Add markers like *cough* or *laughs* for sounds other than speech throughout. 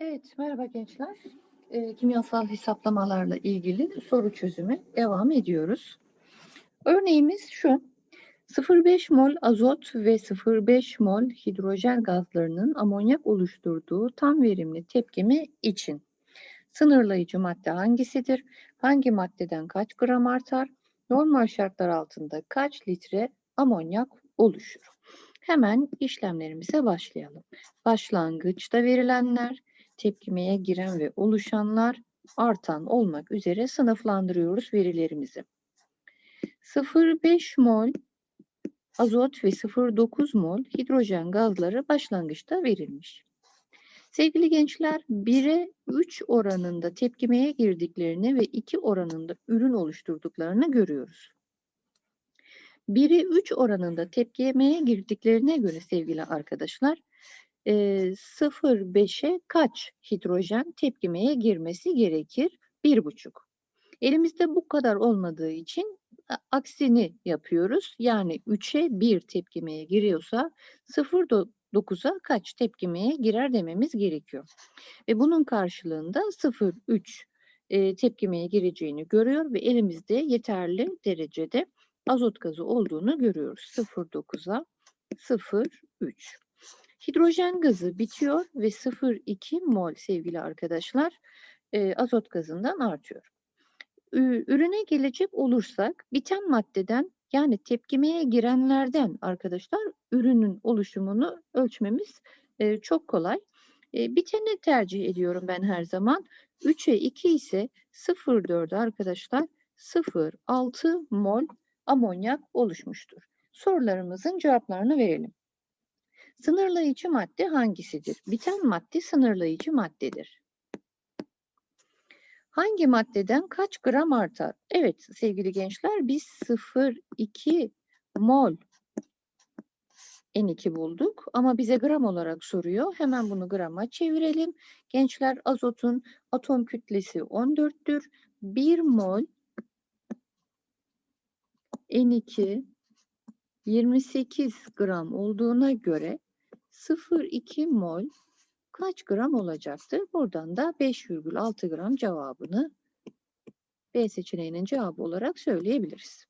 Evet, merhaba gençler. Eee, kimyasal hesaplamalarla ilgili soru çözümü devam ediyoruz. Örneğimiz şu. 0,5 mol azot ve 0,5 mol hidrojen gazlarının amonyak oluşturduğu tam verimli tepkimi için sınırlayıcı madde hangisidir? Hangi maddeden kaç gram artar? Normal şartlar altında kaç litre amonyak oluşur? Hemen işlemlerimize başlayalım. Başlangıçta verilenler, tepkimeye giren ve oluşanlar artan olmak üzere sınıflandırıyoruz verilerimizi. 0,5 mol azot ve 0,9 mol hidrojen gazları başlangıçta verilmiş. Sevgili gençler 1'e 3 oranında tepkimeye girdiklerini ve 2 oranında ürün oluşturduklarını görüyoruz. 1'e 3 oranında tepkimeye girdiklerine göre sevgili arkadaşlar 0,5'e kaç hidrojen tepkimeye girmesi gerekir? 1,5. Elimizde bu kadar olmadığı için aksini yapıyoruz. Yani 3'e 1 tepkimeye giriyorsa 0,9'a kaç tepkimeye girer dememiz gerekiyor. Ve bunun karşılığında 0,3 e, tepkimeye gireceğini görüyor ve elimizde yeterli derecede azot gazı olduğunu görüyoruz. 0,9'a 0,3. Hidrojen gazı bitiyor ve 0,2 mol sevgili arkadaşlar e, azot gazından artıyor. Ürüne gelecek olursak biten maddeden yani tepkimeye girenlerden arkadaşlar ürünün oluşumunu ölçmemiz e, çok kolay. E, biteni tercih ediyorum ben her zaman. 3'e 2 ise 0,4 arkadaşlar 0,6 mol amonyak oluşmuştur. Sorularımızın cevaplarını verelim. Sınırlayıcı madde hangisidir? Biten madde sınırlayıcı maddedir. Hangi maddeden kaç gram artar? Evet sevgili gençler biz 0,2 mol N2 bulduk ama bize gram olarak soruyor. Hemen bunu grama çevirelim. Gençler azotun atom kütlesi 14'tür. 1 mol N2 28 gram olduğuna göre 0,2 mol kaç gram olacaktır? Buradan da 5,6 gram cevabını B seçeneğinin cevabı olarak söyleyebiliriz.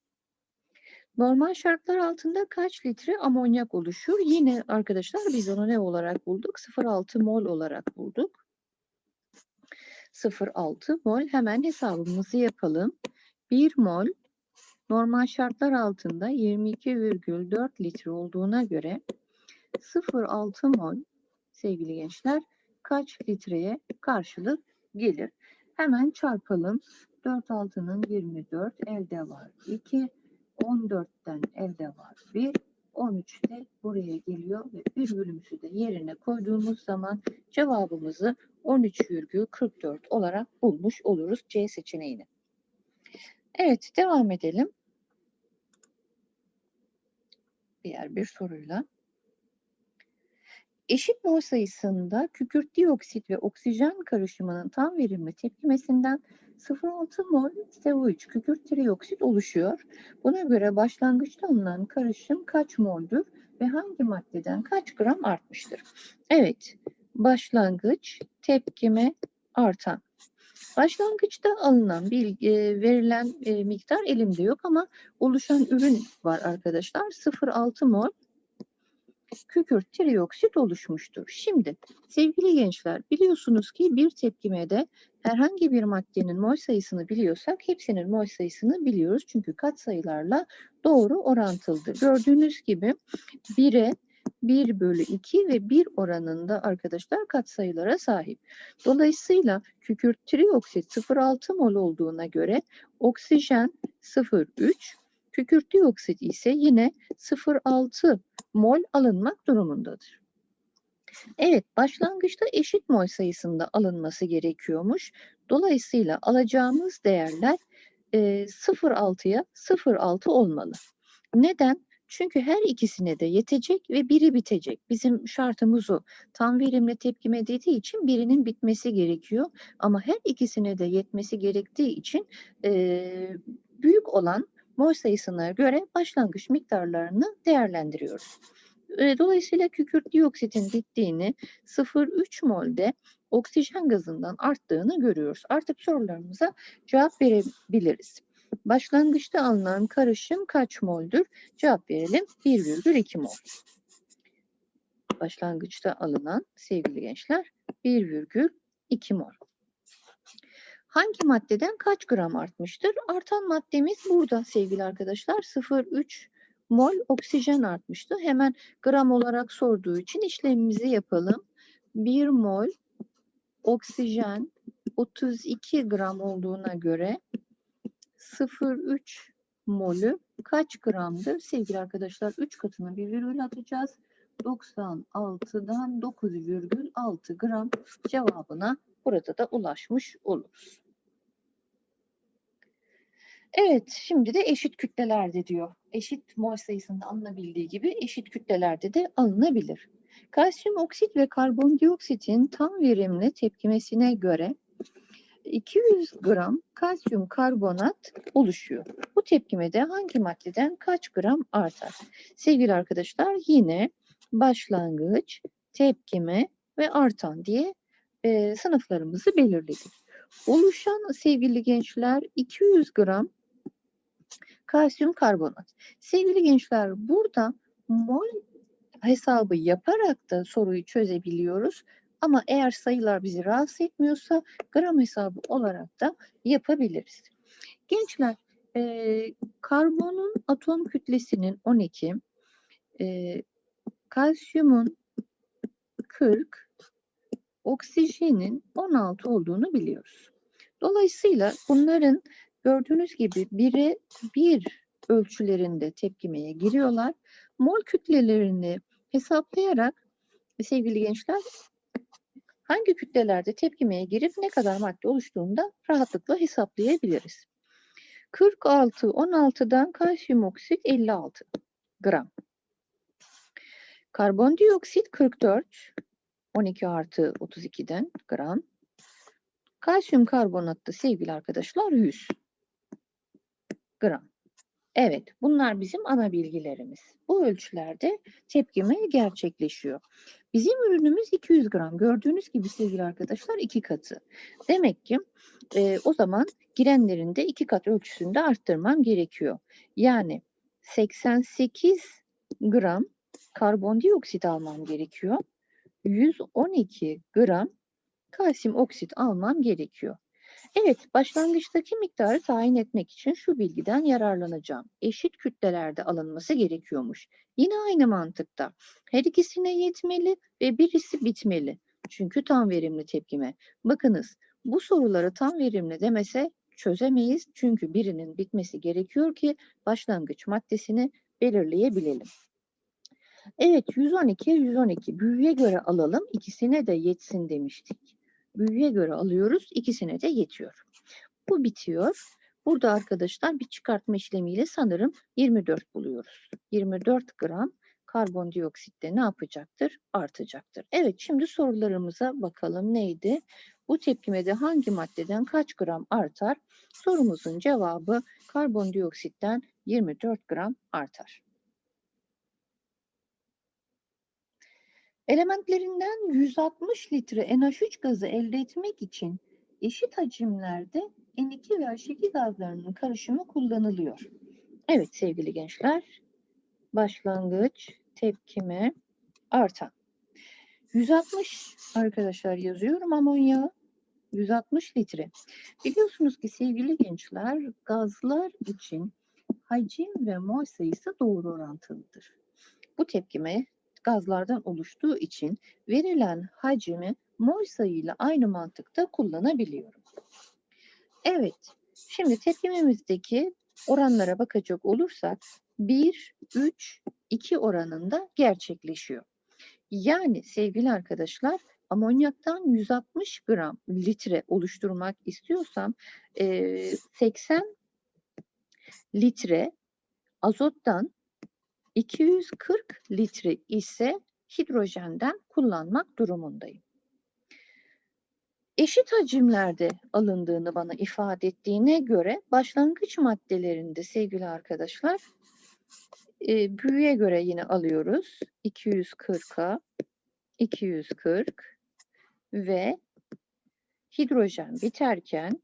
Normal şartlar altında kaç litre amonyak oluşur? Yine arkadaşlar biz onu ne olarak bulduk? 0,6 mol olarak bulduk. 0,6 mol hemen hesabımızı yapalım. 1 mol normal şartlar altında 22,4 litre olduğuna göre 0,6 mol sevgili gençler kaç litreye karşılık gelir? Hemen çarpalım. 4 altının 24 elde var 2. 14'ten elde var 1. 13 de buraya geliyor ve virgülümüzü de yerine koyduğumuz zaman cevabımızı 13,44 olarak bulmuş oluruz C seçeneğini. Evet devam edelim. Diğer bir soruyla. Eşit mol sayısında kükürt dioksit ve oksijen karışımının tam verimli tepkimesinden 0,6 mol CO3 kükürt trioksit oluşuyor. Buna göre başlangıçta alınan karışım kaç moldür ve hangi maddeden kaç gram artmıştır? Evet, başlangıç tepkime artan. Başlangıçta alınan bilgi, verilen miktar elimde yok ama oluşan ürün var arkadaşlar. 0,6 mol kükürt trioksit oluşmuştur. Şimdi sevgili gençler biliyorsunuz ki bir tepkimede herhangi bir maddenin mol sayısını biliyorsak hepsinin mol sayısını biliyoruz. Çünkü katsayılarla doğru orantılıdır. Gördüğünüz gibi 1'e 1 bölü 2 ve 1 oranında arkadaşlar katsayılara sahip. Dolayısıyla kükürt trioksit 0,6 mol olduğuna göre oksijen 0,3 Kükürt dioksit ise yine 0,6 mol alınmak durumundadır. Evet, başlangıçta eşit mol sayısında alınması gerekiyormuş. Dolayısıyla alacağımız değerler e, 0,6'ya 0,6 olmalı. Neden? Çünkü her ikisine de yetecek ve biri bitecek. Bizim şartımız o. Tam verimli tepkime dediği için birinin bitmesi gerekiyor. Ama her ikisine de yetmesi gerektiği için e, büyük olan mol sayısına göre başlangıç miktarlarını değerlendiriyoruz. Dolayısıyla kükürt dioksitin bittiğini 0,3 molde oksijen gazından arttığını görüyoruz. Artık sorularımıza cevap verebiliriz. Başlangıçta alınan karışım kaç moldür? Cevap verelim 1,2 mol. Başlangıçta alınan sevgili gençler 1,2 mol. Hangi maddeden kaç gram artmıştır? Artan maddemiz burada sevgili arkadaşlar 0,3 mol oksijen artmıştı. Hemen gram olarak sorduğu için işlemimizi yapalım. 1 mol oksijen 32 gram olduğuna göre 0,3 molü kaç gramdır? Sevgili arkadaşlar 3 katına bir virgül atacağız. 96'dan 9,6 gram cevabına burada da ulaşmış oluruz. Evet, şimdi de eşit kütlelerde diyor. Eşit mol sayısında alınabildiği gibi eşit kütlelerde de alınabilir. Kalsiyum oksit ve karbondioksitin tam verimli tepkimesine göre 200 gram kalsiyum karbonat oluşuyor. Bu tepkimede hangi maddeden kaç gram artar? Sevgili arkadaşlar yine başlangıç, tepkime ve artan diye e, sınıflarımızı belirledik. Oluşan sevgili gençler 200 gram kalsiyum karbonat. Sevgili gençler burada mol hesabı yaparak da soruyu çözebiliyoruz. Ama eğer sayılar bizi rahatsız etmiyorsa gram hesabı olarak da yapabiliriz. Gençler e, karbonun atom kütlesinin 12, e, kalsiyumun 40, oksijenin 16 olduğunu biliyoruz. Dolayısıyla bunların gördüğünüz gibi bire bir ölçülerinde tepkimeye giriyorlar. Mol kütlelerini hesaplayarak sevgili gençler hangi kütlelerde tepkimeye girip ne kadar madde oluştuğunu da rahatlıkla hesaplayabiliriz. 46, 16'dan kalsiyum oksit 56 gram. Karbondioksit 44, 12 artı 32'den gram. Kalsiyum karbonat da sevgili arkadaşlar 100 gram. Evet, bunlar bizim ana bilgilerimiz. Bu ölçülerde tepkime gerçekleşiyor. Bizim ürünümüz 200 gram. Gördüğünüz gibi sevgili arkadaşlar iki katı. Demek ki e, o zaman girenlerin de iki kat ölçüsünde arttırmam gerekiyor. Yani 88 gram karbondioksit almam gerekiyor. 112 gram kalsiyum oksit almam gerekiyor. Evet, başlangıçtaki miktarı tayin etmek için şu bilgiden yararlanacağım. Eşit kütlelerde alınması gerekiyormuş. Yine aynı mantıkta. Her ikisine yetmeli ve birisi bitmeli. Çünkü tam verimli tepkime. Bakınız, bu soruları tam verimli demese çözemeyiz. Çünkü birinin bitmesi gerekiyor ki başlangıç maddesini belirleyebilelim. Evet, 112, 112. Büyüye göre alalım. İkisine de yetsin demiştik büyüye göre alıyoruz. İkisine de yetiyor. Bu bitiyor. Burada arkadaşlar bir çıkartma işlemiyle sanırım 24 buluyoruz. 24 gram karbondioksit de ne yapacaktır? Artacaktır. Evet şimdi sorularımıza bakalım neydi? Bu tepkimede hangi maddeden kaç gram artar? Sorumuzun cevabı karbondioksitten 24 gram artar. Elementlerinden 160 litre NH3 gazı elde etmek için eşit hacimlerde N2 ve H2 gazlarının karışımı kullanılıyor. Evet sevgili gençler, başlangıç, tepkime, artan. 160 arkadaşlar yazıyorum amonyağı. 160 litre. Biliyorsunuz ki sevgili gençler gazlar için hacim ve mol sayısı doğru orantılıdır. Bu tepkime gazlardan oluştuğu için verilen hacmi mol sayıyla aynı mantıkta kullanabiliyorum. Evet, şimdi tepkimemizdeki oranlara bakacak olursak 1, 3, 2 oranında gerçekleşiyor. Yani sevgili arkadaşlar amonyaktan 160 gram litre oluşturmak istiyorsam 80 litre azottan 240 litre ise hidrojenden kullanmak durumundayım. Eşit hacimlerde alındığını bana ifade ettiğine göre başlangıç maddelerinde sevgili arkadaşlar e, büyüye göre yine alıyoruz. 240'a 240 ve hidrojen biterken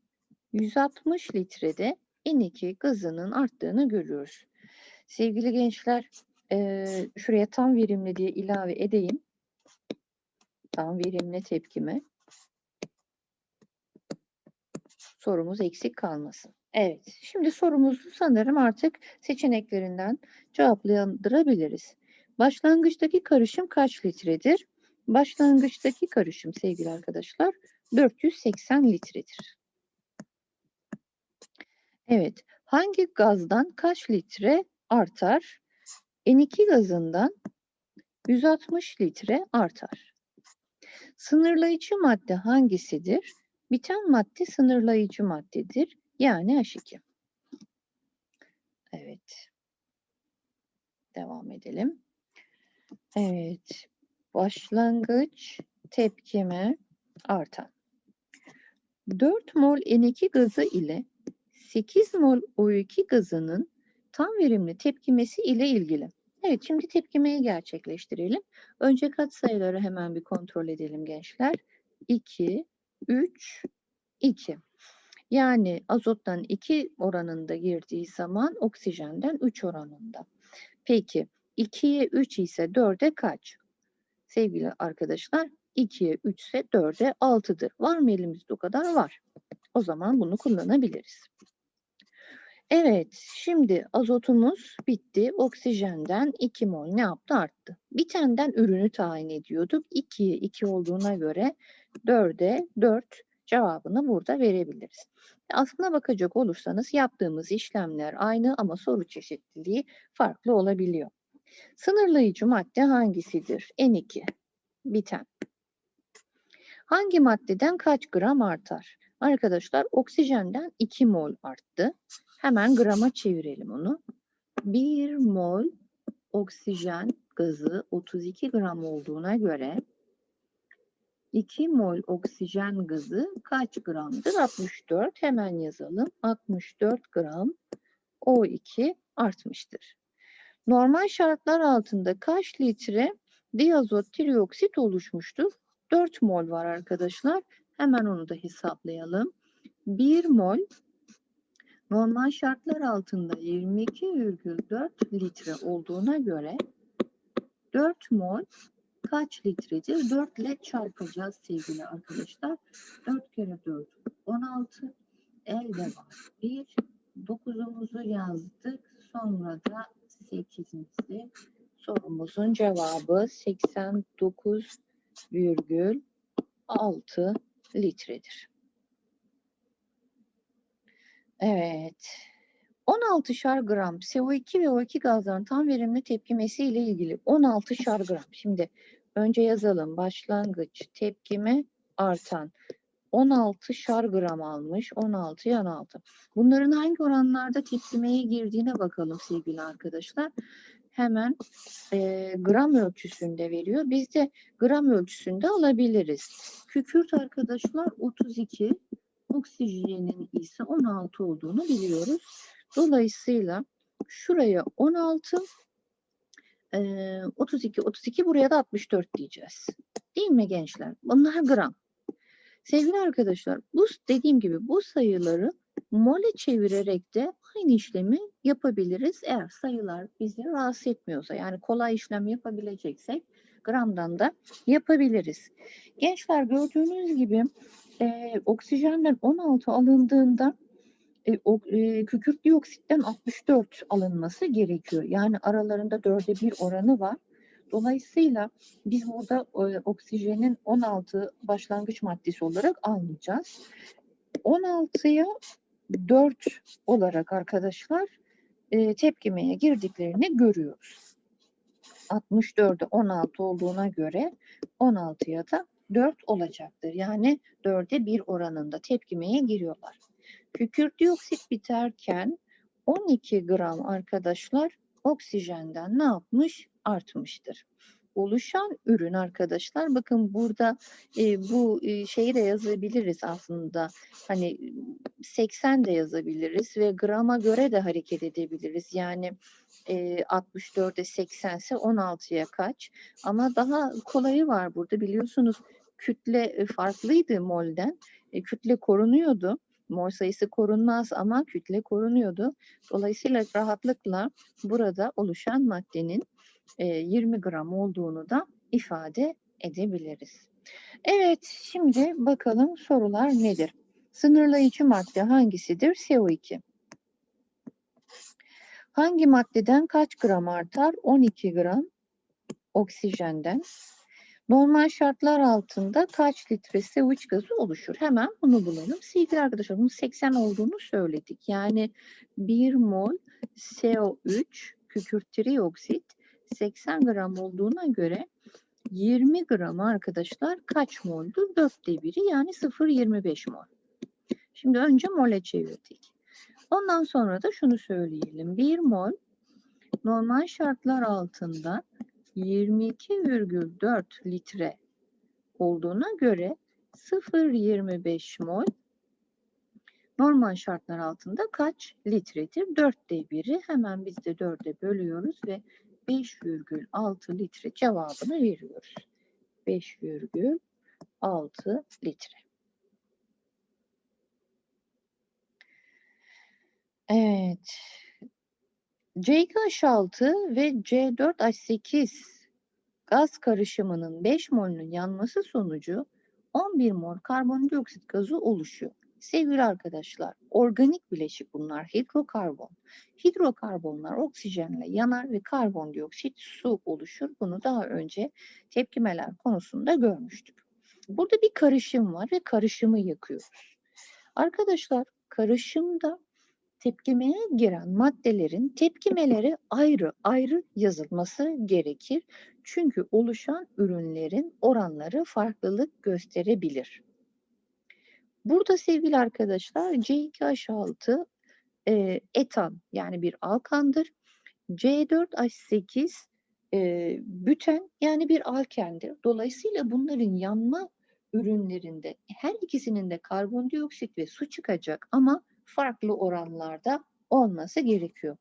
160 litrede N2 gazının arttığını görüyoruz. Sevgili gençler, e, şuraya tam verimli diye ilave edeyim. Tam verimli tepkime. Sorumuz eksik kalmasın. Evet, şimdi sorumuzu sanırım artık seçeneklerinden cevaplandırabiliriz. Başlangıçtaki karışım kaç litredir? Başlangıçtaki karışım sevgili arkadaşlar 480 litredir. Evet, hangi gazdan kaç litre artar? N2 gazından 160 litre artar. Sınırlayıcı madde hangisidir? Biten madde sınırlayıcı maddedir. Yani H2. Evet. Devam edelim. Evet. Başlangıç tepkime artan. 4 mol N2 gazı ile 8 mol O2 gazının tam verimli tepkimesi ile ilgili. Evet şimdi tepkimeyi gerçekleştirelim. Önce katsayıları hemen bir kontrol edelim gençler. 2, 3, 2. Yani azottan 2 oranında girdiği zaman oksijenden 3 oranında. Peki 2'ye 3 ise 4'e kaç? Sevgili arkadaşlar 2'ye 3 ise 4'e 6'dır. Var mı elimizde o kadar? Var. O zaman bunu kullanabiliriz. Evet, şimdi azotumuz bitti. Oksijenden 2 mol ne yaptı? Arttı. Bitenden ürünü tayin ediyorduk. 2'ye 2 olduğuna göre 4'e 4 cevabını burada verebiliriz. Aslına bakacak olursanız yaptığımız işlemler aynı ama soru çeşitliliği farklı olabiliyor. Sınırlayıcı madde hangisidir? N2. Biten. Hangi maddeden kaç gram artar? Arkadaşlar oksijenden 2 mol arttı. Hemen grama çevirelim onu. 1 mol oksijen gazı 32 gram olduğuna göre 2 mol oksijen gazı kaç gramdır? 64. Hemen yazalım. 64 gram O2 artmıştır. Normal şartlar altında kaç litre diazot trioksit oluşmuştur? 4 mol var arkadaşlar. Hemen onu da hesaplayalım. 1 mol normal şartlar altında 22,4 litre olduğuna göre 4 mol kaç litredir? 4 ile çarpacağız sevgili arkadaşlar. 4 kere 4 16 elde var 1 9'umuzu yazdık. Sonra da 8'imizi sorumuzun cevabı 89,6 litredir. Evet. 16'şar gram CO2 ve O2 gazların tam verimli tepkimesi ile ilgili 16'şar gram. Şimdi önce yazalım. Başlangıç tepkime artan 16 şar gram almış. 16 yan 6. Bunların hangi oranlarda tepkimeye girdiğine bakalım sevgili arkadaşlar. Hemen e, gram ölçüsünde veriyor. Biz de gram ölçüsünde alabiliriz. Kükürt arkadaşlar 32, oksijenin ise 16 olduğunu biliyoruz. Dolayısıyla şuraya 16, e, 32, 32 buraya da 64 diyeceğiz. Değil mi gençler? Bunlar gram. Sevgili arkadaşlar, bu dediğim gibi bu sayıları mole çevirerek de aynı işlemi yapabiliriz. Eğer sayılar bizi rahatsız etmiyorsa, yani kolay işlem yapabileceksek gramdan da yapabiliriz. Gençler gördüğünüz gibi e, oksijenden 16 alındığında e, o, e, kükürt dioksitten 64 alınması gerekiyor. Yani aralarında dörde bir oranı var. Dolayısıyla biz burada e, oksijenin 16 başlangıç maddesi olarak almayacağız. 16'ya 4 olarak arkadaşlar e, tepkimeye girdiklerini görüyoruz. 64'e 16 olduğuna göre 16'ya da 4 olacaktır. Yani 4'e 1 oranında tepkimeye giriyorlar. Kükürt dioksit biterken 12 gram arkadaşlar oksijenden ne yapmış? Artmıştır. Oluşan ürün arkadaşlar. Bakın burada e, bu e, şeyi de yazabiliriz aslında. Hani 80 de yazabiliriz ve grama göre de hareket edebiliriz. Yani e, 64'e 80 ise 16'ya kaç? Ama daha kolayı var burada. Biliyorsunuz kütle e, farklıydı molden. E, kütle korunuyordu. Mol sayısı korunmaz ama kütle korunuyordu. Dolayısıyla rahatlıkla burada oluşan maddenin 20 gram olduğunu da ifade edebiliriz. Evet, şimdi bakalım sorular nedir? Sınırlayıcı madde hangisidir? CO2. Hangi maddeden kaç gram artar? 12 gram oksijenden. Normal şartlar altında kaç litre CO3 gazı oluşur? Hemen bunu bulalım. Sevgili arkadaşlar bunun 80 olduğunu söyledik. Yani 1 mol CO3 kükürt trioksit 80 gram olduğuna göre 20 gram arkadaşlar kaç moldur? 4'te 1'i yani 0,25 mol. Şimdi önce mole çevirdik. Ondan sonra da şunu söyleyelim. 1 mol normal şartlar altında 22,4 litre olduğuna göre 0,25 mol normal şartlar altında kaç litredir? 4'te 1'i hemen biz de 4'e bölüyoruz ve 5,6 litre cevabını veriyoruz. 5,6 litre. Evet. C2H6 ve C4H8 gaz karışımının 5 molünün yanması sonucu 11 mol karbondioksit gazı oluşuyor. Sevgili arkadaşlar, organik bileşik bunlar hidrokarbon. Hidrokarbonlar oksijenle yanar ve karbondioksit su oluşur. Bunu daha önce tepkimeler konusunda görmüştük. Burada bir karışım var ve karışımı yakıyoruz. Arkadaşlar karışımda tepkimeye giren maddelerin tepkimeleri ayrı ayrı yazılması gerekir. Çünkü oluşan ürünlerin oranları farklılık gösterebilir. Burada sevgili arkadaşlar C2H6 e, etan yani bir alkandır. C4H8 e, büten yani bir alkendir. Dolayısıyla bunların yanma ürünlerinde her ikisinin de karbondioksit ve su çıkacak ama farklı oranlarda olması gerekiyor.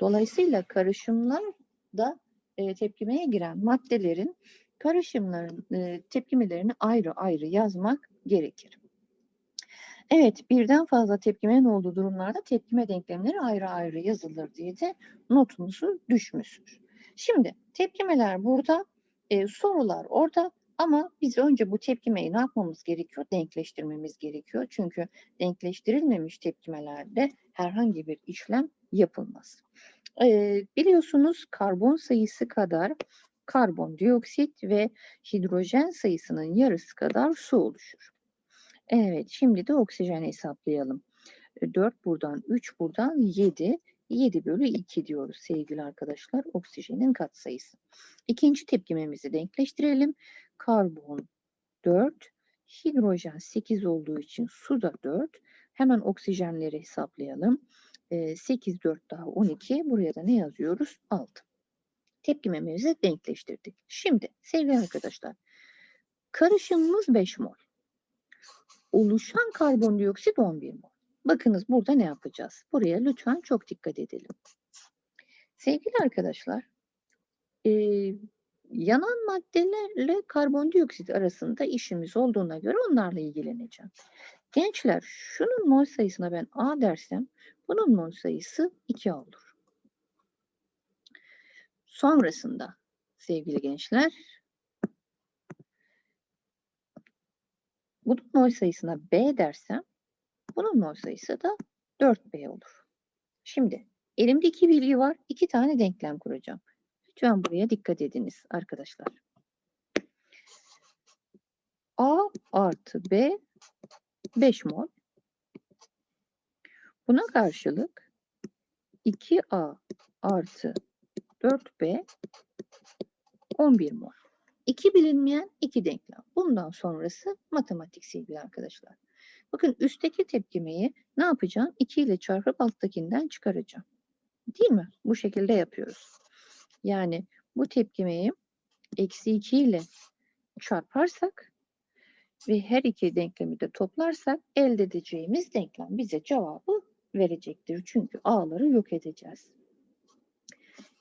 Dolayısıyla karışımlarda e, tepkimeye giren maddelerin karışımların e, tepkimelerini ayrı ayrı yazmak gerekir. Evet, birden fazla tepkimenin olduğu durumlarda tepkime denklemleri ayrı ayrı yazılır diye de notumuzu düşmüştür. Şimdi tepkimeler burada, e, sorular orada ama biz önce bu tepkimeyi ne yapmamız gerekiyor? Denkleştirmemiz gerekiyor. Çünkü denkleştirilmemiş tepkimelerde herhangi bir işlem yapılmaz. E, biliyorsunuz karbon sayısı kadar karbondioksit ve hidrojen sayısının yarısı kadar su oluşur. Evet, şimdi de oksijen hesaplayalım. 4 e, buradan, 3 buradan, 7. 7 bölü 2 diyoruz sevgili arkadaşlar. Oksijenin katsayısı. İkinci tepkimemizi denkleştirelim. Karbon 4, hidrojen 8 olduğu için su da 4. Hemen oksijenleri hesaplayalım. 8, 4 daha 12. Buraya da ne yazıyoruz? 6. Tepkimemizi denkleştirdik. Şimdi sevgili arkadaşlar, karışımımız 5 mol oluşan karbondioksit 11 mol. Bakınız burada ne yapacağız? Buraya lütfen çok dikkat edelim. Sevgili arkadaşlar, e, yanan maddelerle karbondioksit arasında işimiz olduğuna göre onlarla ilgileneceğim. Gençler, şunun mol sayısına ben A dersem, bunun mol sayısı 2 olur. Sonrasında sevgili gençler, Bunun mol sayısına B dersem bunun mol sayısı da 4B olur. Şimdi elimde iki bilgi var. iki tane denklem kuracağım. Lütfen buraya dikkat ediniz arkadaşlar. A artı B 5 mol. Buna karşılık 2A artı 4B 11 mol. İki bilinmeyen iki denklem. Bundan sonrası matematik sevgili arkadaşlar. Bakın üstteki tepkimeyi ne yapacağım? 2 ile çarpıp alttakinden çıkaracağım. Değil mi? Bu şekilde yapıyoruz. Yani bu tepkimeyi eksi 2 ile çarparsak ve her iki denklemi de toplarsak elde edeceğimiz denklem bize cevabı verecektir. Çünkü a'ları yok edeceğiz.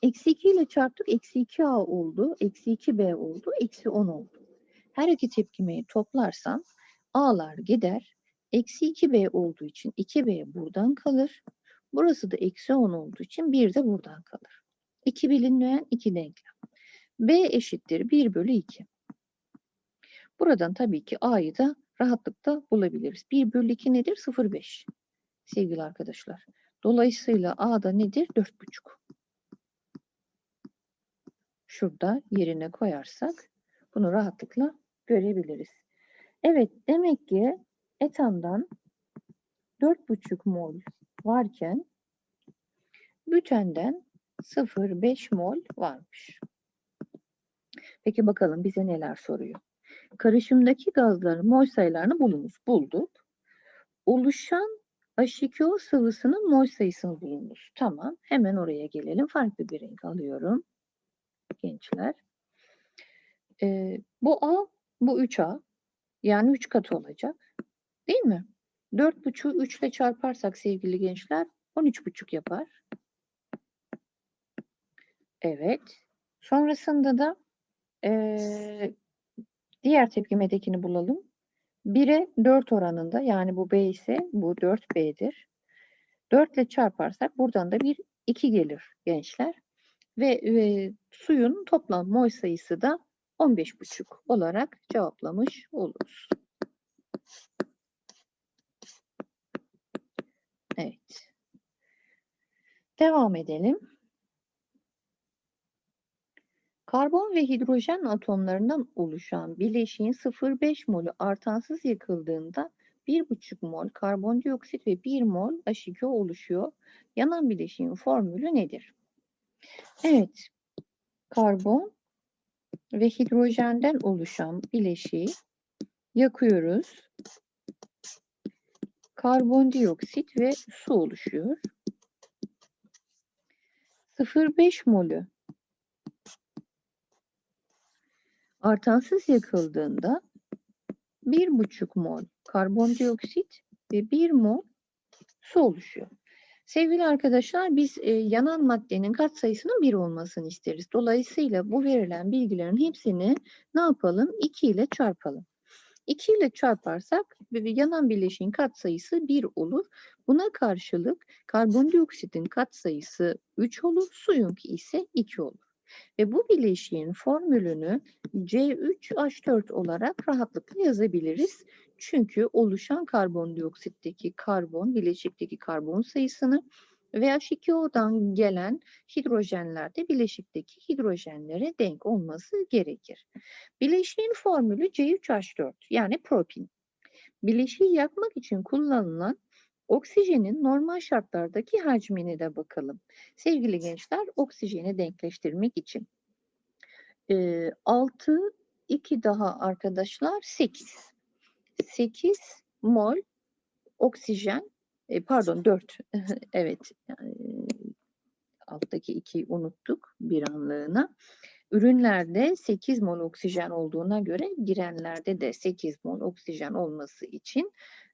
Eksi 2 ile çarptık. Eksi 2a oldu. Eksi 2b oldu. Eksi 10 oldu. Her iki tepkimeyi toplarsam a'lar gider. Eksi 2b olduğu için 2b buradan kalır. Burası da eksi 10 olduğu için 1 de buradan kalır. 2 bilinmeyen 2 denklem. b eşittir 1 bölü 2. Buradan tabii ki a'yı da rahatlıkla bulabiliriz. 1 bölü 2 nedir? 0,5 sevgili arkadaşlar. Dolayısıyla a da nedir? 4,5. Şurada yerine koyarsak bunu rahatlıkla görebiliriz. Evet demek ki etandan 4,5 mol varken bütenden 0,5 mol varmış. Peki bakalım bize neler soruyor. Karışımdaki gazların mol sayılarını bulunuz. Bulduk. Oluşan H2O sıvısının mol sayısını bulunuz. Tamam. Hemen oraya gelelim. Farklı bir renk alıyorum. Gençler. Ee, bu A, bu 3A. Yani 3 katı olacak. Değil mi? 4,5'u 3 ile çarparsak sevgili gençler 13,5 yapar. Evet. Sonrasında da ee, diğer tepkimedekini bulalım. 1'e 4 oranında yani bu B ise bu 4B'dir. 4 ile çarparsak buradan da bir 2 gelir gençler. Ve, ve suyun toplam mol sayısı da 15,5 olarak cevaplamış oluruz. Evet. Devam edelim. Karbon ve hidrojen atomlarından oluşan bileşiğin 0,5 molü artansız yakıldığında 1,5 mol karbondioksit ve 1 mol H2O oluşuyor. Yanan bileşiğin formülü nedir? Evet, karbon ve hidrojenden oluşan bileşiği yakıyoruz. Karbondioksit ve su oluşuyor. 0,5 molü artansız yakıldığında 1,5 mol karbondioksit ve 1 mol su oluşuyor. Sevgili arkadaşlar biz e, yanan maddenin katsayısının 1 olmasını isteriz. Dolayısıyla bu verilen bilgilerin hepsini ne yapalım? 2 ile çarpalım. 2 ile çarparsak yanan bileşiğin katsayısı 1 olur. Buna karşılık karbondioksitin katsayısı 3 olur, suyunki ise 2 olur. Ve bu bileşiğin formülünü C3H4 olarak rahatlıkla yazabiliriz. Çünkü oluşan karbondioksitteki karbon, bileşikteki karbon sayısını ve H2O'dan gelen hidrojenler de bileşikteki hidrojenlere denk olması gerekir. Bileşiğin formülü C3H4 yani propin. Bileşiği yakmak için kullanılan Oksijenin normal şartlardaki hacmine de bakalım. Sevgili gençler, oksijeni denkleştirmek için. E, 6, 2 daha arkadaşlar 8. 8 mol oksijen, e, pardon 4, *laughs* evet yani, alttaki 2'yi unuttuk bir anlığına. Ürünlerde 8 mol oksijen olduğuna göre girenlerde de 8 mol oksijen olması için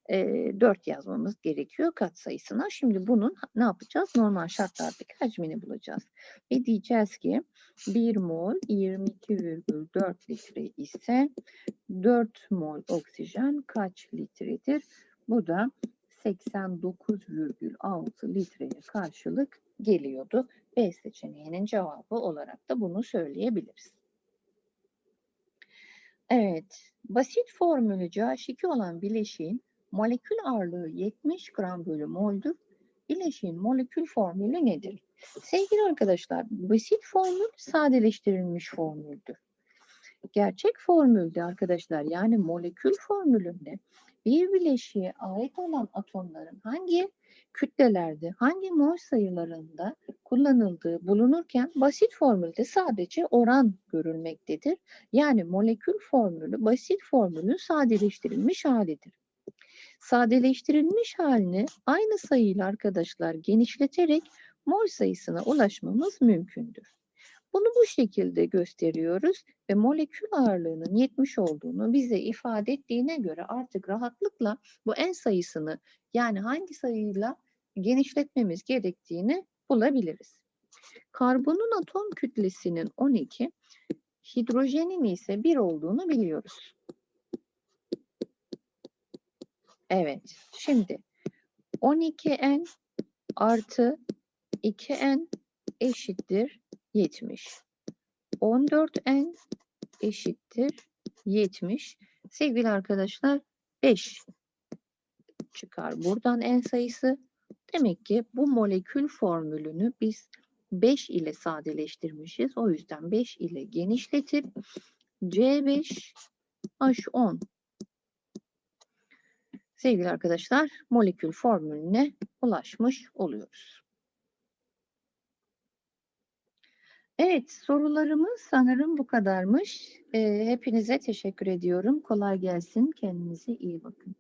e, 4 yazmamız gerekiyor kat sayısına. Şimdi bunun ne yapacağız? Normal şartlardaki hacmini bulacağız. Ve diyeceğiz ki 1 mol 22,4 litre ise 4 mol oksijen kaç litredir? Bu da 89,6 litreye karşılık geliyordu. B seçeneğinin cevabı olarak da bunu söyleyebiliriz. Evet, basit formülü CH2 olan bileşiğin molekül ağırlığı 70 gram bölü moldür. Bileşiğin molekül formülü nedir? Sevgili arkadaşlar, basit formül sadeleştirilmiş formüldür. Gerçek formülde arkadaşlar yani molekül formülünde bir bileşiğe ait olan atomların hangi kütlelerde, hangi mol sayılarında kullanıldığı bulunurken basit formülde sadece oran görülmektedir. Yani molekül formülü basit formülün sadeleştirilmiş halidir. Sadeleştirilmiş halini aynı sayıyla arkadaşlar genişleterek mol sayısına ulaşmamız mümkündür. Bunu bu şekilde gösteriyoruz ve molekül ağırlığının 70 olduğunu bize ifade ettiğine göre artık rahatlıkla bu en sayısını yani hangi sayıyla genişletmemiz gerektiğini bulabiliriz. Karbonun atom kütlesinin 12, hidrojenin ise 1 olduğunu biliyoruz. Evet, şimdi 12N artı 2N eşittir 70. 14N eşittir 70. Sevgili arkadaşlar 5 çıkar. Buradan N sayısı. Demek ki bu molekül formülünü biz 5 ile sadeleştirmişiz. O yüzden 5 ile genişletip C5 H10 sevgili arkadaşlar molekül formülüne ulaşmış oluyoruz. Evet sorularımız sanırım bu kadarmış. Ee, hepinize teşekkür ediyorum. Kolay gelsin. Kendinize iyi bakın.